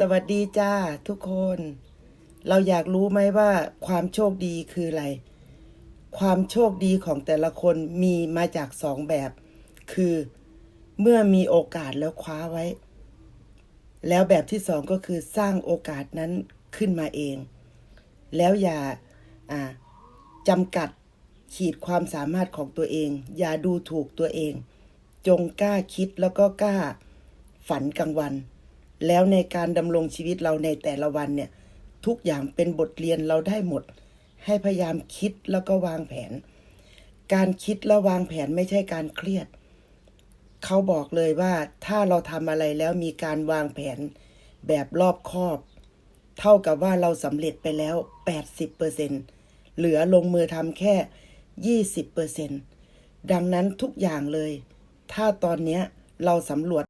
สวัสดีจ้าทุกคน เราอยากรู้ไหมว่าความโชคดีคืออะไร ความโชคดีของแต่ละคนมีมาจากสองแบบ คือเมื่อมีโอกาสแล้วคว้าไว้ แล้วแบบที่สองก็คือสร้างโอกาสนั้นขึ้นมาเอง แล้วอย่าอ่าจำกัดขีดความสามารถของตัวเอง อย่าดูถูกตัวเอง จงกล้าคิดแล้วก็กล้าฝันกลางวัน แล้วในการดำรงชีวิตเราในแต่ละวันเนี่ย ทุกอย่างเป็นบทเรียนเราได้หมด ให้พยายามคิดแล้วก็วางแผน การคิดและวางแผนไม่ใช่การเครียด เขาบอกเลยว่าถ้าเราทำอะไรแล้วมีการวางแผนแบบรอบคอบ เท่ากับว่าเราสำเร็จไปแล้ว 80%เหลือลงมือทำแค่ 20%ดังนั้นทุกอย่างเลย ถ้าตอนนี้เราสำรวจ